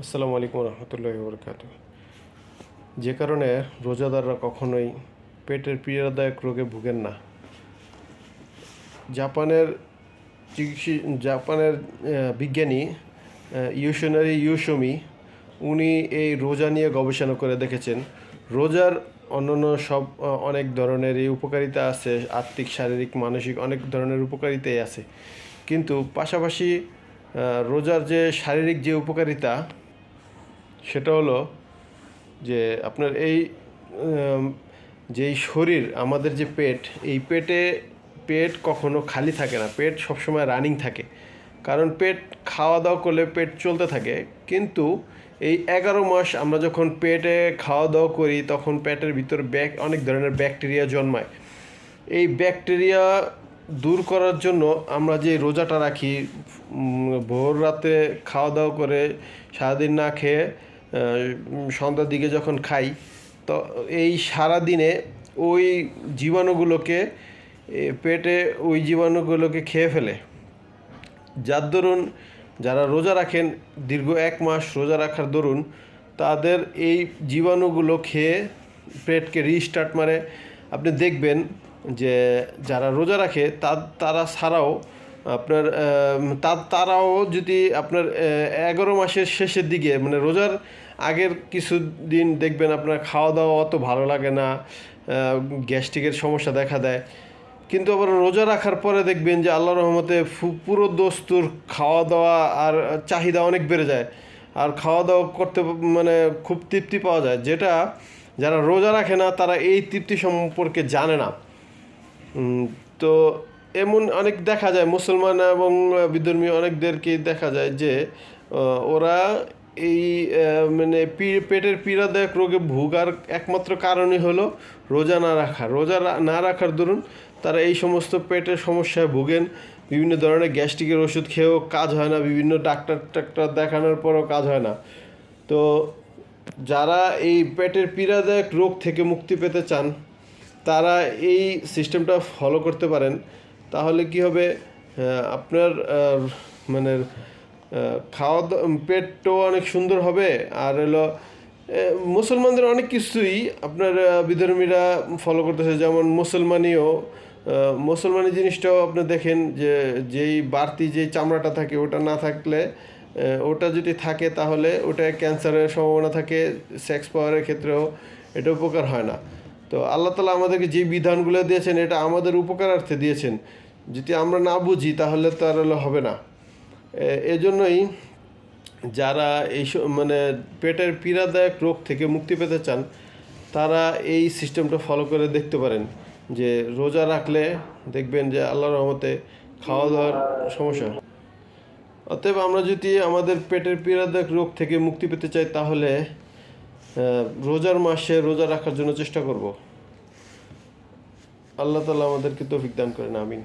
আসসালামু আলাইকুম রহমতুল্লাহ বরকাত যে কারণে রোজাদাররা কখনোই পেটের পীড়াদায়ক রোগে ভুগেন না। জাপানের চিকিৎসি, জাপানের বিজ্ঞানী ইউশনারি ইউসমি উনি এই রোজা নিয়ে গবেষণা করে দেখেছেন। রোজার অন্যান্য সব অনেক ধরনের এই উপকারিতা আছে আর্থিক শারীরিক, মানসিক অনেক ধরনের উপকারিতাই আছে। কিন্তু পাশাপাশি রোজার যে শারীরিক যে উপকারিতা সেটা হলো যে আপনার এই যেই শরীর, আমাদের যে পেট, এই পেটে, পেট কখনো খালি থাকে না। পেট সবসময় রানিং থাকে। কারণ পেট খাওয়া দাওয়া করলে পেট চলতে থাকে। কিন্তু এই এগারো মাস আমরা যখন পেটে খাওয়া দাওয়া করি, তখন পেটের ভিতর ব্যাক অনেক ধরনের ব্যাকটেরিয়া জন্মায়। এই ব্যাকটেরিয়া দূর করার জন্য আমরা যে রোজাটা রাখি ভোর রাতে খাওয়া দাওয়া করে সারাদিন না খেয়ে সন্ধ্যার দিকে যখন খাই, তো এই সারা দিনে ওই জীবাণুগুলোকে পেটে ওই জীবাণুগুলোকে খেয়ে ফেলে। যার দরুন যারা রোজা রাখেন, দীর্ঘ এক মাস রোজা রাখার দরুন, তাদের এই জীবাণুগুলো খেয়ে পেটকে রিস্টার্ট মারে। আপনি দেখবেন যে যারা রোজা রাখে তারা ছাড়াও আপনার তারাও যদি আপনার এগারো মাসের শেষের দিকে মানে রোজার আগের কিছু দিন দেখবেন আপনার খাওয়া দাওয়া অত ভালো লাগে না গ্যাস্ট্রিকের সমস্যা দেখা দেয়। কিন্তু আবার রোজা রাখার পরে দেখবেন যে আল্লাহ রহমতে পুরো দস্তুর খাওয়া দাওয়া আর চাহিদা অনেক বেড়ে যায়। আর খাওয়া দাওয়া করতে মানে খুব তৃপ্তি পাওয়া যায়। যেটা যারা রোজা রাখে না, তারা এই তৃপ্তি সম্পর্কে জানে না। তো এমন অনেক দেখা যায়, মুসলমান এবং বিধর্মী অনেকদেরকে দেখা যায় যে ওরা এই মানে পেটের পীড়াদায়ক রোগে ভোগার একমাত্র কারণই হলো রোজা না রাখা। রোজা না রাখার দরুন তারা এই সমস্ত পেটের সমস্যায় ভোগেন, বিভিন্ন ধরনের গ্যাস্ট্রিকের ওষুধ খেয়েও কাজ হয় না, বিভিন্ন ডাক্তার টাক্তার দেখানোর পরও কাজ হয় না। তো যারা এই পেটের পীড়াদায়ক রোগ থেকে মুক্তি পেতে চান, তারা এই সিস্টেমটা ফলো করতে পারেন। তাহলে কি হবে? আপনার মানে খাওয়া দাওয়া পেটও অনেক সুন্দর হবে। আর হলো মুসলমানদের অনেক কিছুই আপনার বিধর্মীরা ফলো করতেছে। যেমন মুসলমানিও মুসলমানি জিনিসটাও আপনি দেখেন যে, যেই বাড়তি যেই চামড়াটা থাকে, ওটা না থাকলে ওটা যদি থাকে তাহলে ওটা ক্যান্সারের সম্ভাবনা থাকে সেক্স পাওয়ারের ক্ষেত্রেও এটা উপকার হয় না। তো আল্লাহ তালা আমাদেরকে যে বিধানগুলো দিয়েছেন, এটা আমাদের উপকারার্থে দিয়েছেন। যদি আমরা না বুঝি, তাহলে তো আর হলো হবে না। এজন্যই যারা এই মানে পেটের পীড়াদায়ক রোগ থেকে মুক্তি পেতে চান, তারা এই সিস্টেমটা ফলো করে দেখতে পারেন যে রোজা রাখলে দেখবেন যে আল্লাহ রহমতে খাওয়া দাওয়ার সমস্যা। অতএব আমরা যদি আমাদের পেটের পীড়াদায়ক রোগ থেকে মুক্তি পেতে চাই, তাহলে রোজার মাসে রোজা রাখার জন্য চেষ্টা করব। আল্লাহ তালা আমাদেরকে তৌফিক দান করেন, আমিন।